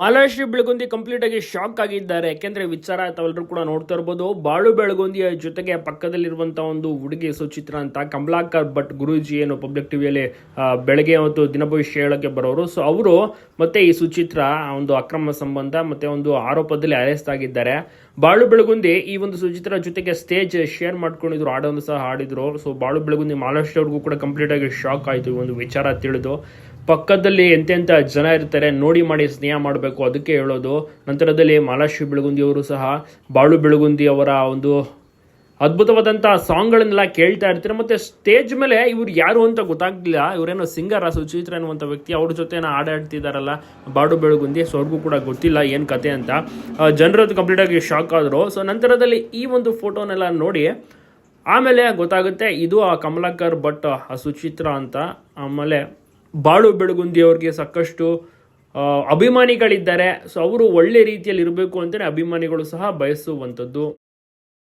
Malashri Belagundi complete ಆಗಿ shock ಆಗಿದ್ದಾರೆ. ಯಾಕೆಂದ್ರೆ ವಿಚಾರ ತಾವೆಲ್ಲರೂ ಕೂಡ ನೋಡ್ತಾ ಇರ್ಬೋದು. ಬಾಳು ಬೆಳಗುಂದಿಯ ಜೊತೆಗೆ ಪಕ್ಕದಲ್ಲಿರುವಂತಹ ಒಂದು ಹುಡುಗಿ ಸುಚಿತ್ರ ಅಂತ ಕಮಲಾಕರ್ ಭಟ್ ಗುರೂಜಿ ಏನು ಪಬ್ಲಿಕ್ ಟಿವಿಯಲ್ಲಿ ಬೆಳಗ್ಗೆ ಮತ್ತು ದಿನ ಭವಿಷ್ಯ ಹೇಳಕ್ಕೆ ಬರೋರು. ಸೊ ಅವರು ಮತ್ತೆ ಈ ಸುಚಿತ್ರ ಒಂದು ಅಕ್ರಮ ಸಂಬಂಧ ಮತ್ತೆ ಒಂದು ಆರೋಪದಲ್ಲಿ ಅರೆಸ್ಟ್ ಆಗಿದ್ದಾರೆ. ಬಾಳು ಬೆಳಗುಂದಿ ಈ ಒಂದು ಸುಚಿತ್ರ ಜೊತೆಗೆ ಸ್ಟೇಜ್ ಶೇರ್ ಮಾಡ್ಕೊಂಡಿದ್ರು, ಹಾಡನ್ನು ಸಹ ಹಾಡಿದ್ರು. ಸೊ ಬಾಳು ಬೆಳಗುಂದಿ ಮಾಲಾಶ್ರೀ ಅವ್ರಿಗೂ ಕೂಡ ಕಂಪ್ಲೀಟ್ ಆಗಿ ಶಾಕ್ ಆಯಿತು ಈ ಒಂದು ವಿಚಾರ ತಿಳಿದು. ಪಕ್ಕದಲ್ಲಿ ಎಂತೆಂಥ ಜನ ಇರ್ತಾರೆ ನೋಡಿ ಮಾಡಿ ಸ್ನೇಹ ಮಾಡಬೇಕು, ಅದಕ್ಕೆ ಹೇಳೋದು. ನಂತರದಲ್ಲಿ ಮಾಲಾಶ್ರೀ ಬೆಳಗುಂದಿ ಅವರು ಸಹ, ಬಾಳು ಬೆಳಗುಂದಿ ಅವರ ಒಂದು ಅದ್ಭುತವಾದಂಥ ಸಾಂಗ್ಗಳನ್ನೆಲ್ಲ ಕೇಳ್ತಾ ಇರ್ತಾರೆ. ಮತ್ತೆ ಸ್ಟೇಜ್ ಮೇಲೆ ಇವ್ರು ಯಾರು ಅಂತ ಗೊತ್ತಾಗ್ಲಿಲ್ಲ. ಇವರೇನೋ ಸಿಂಗರ್ ಸುಚಿತ್ರ ಅನ್ನುವಂಥ ವ್ಯಕ್ತಿ, ಅವ್ರ ಜೊತೆ ಆಡಾಡ್ತಿದಾರಲ್ಲ ಬಾಡು ಬೆಳಗುಂದಿ. ಸೊ ಕೂಡ ಗೊತ್ತಿಲ್ಲ ಏನು ಕತೆ ಅಂತ. ಜನರದ್ದು ಕಂಪ್ಲೀಟ್ ಆಗಿ ಶಾಕ್ ಆದರು. ಸೊ ನಂತರದಲ್ಲಿ ಈ ಒಂದು ಫೋಟೋನೆಲ್ಲ ನೋಡಿ, ಆಮೇಲೆ ಗೊತ್ತಾಗುತ್ತೆ, ಇದು ಆ ಕಮಲಾಕರ್ ಭಟ್ ಆ ಸುಚಿತ್ರ ಅಂತ. ಆಮೇಲೆ ಬಾಳು ಬೆಳಗುಂದಿ ಅವ್ರಿಗೆ ಸಾಕಷ್ಟು ಅಭಿಮಾನಿಗಳಿದ್ದಾರೆ. ಸೊ ಅವರು ಒಳ್ಳೆ ರೀತಿಯಲ್ಲಿ ಇರಬೇಕು ಅಂತಲೇ ಅಭಿಮಾನಿಗಳು ಸಹ ಬಯಸುವಂಥದ್ದು.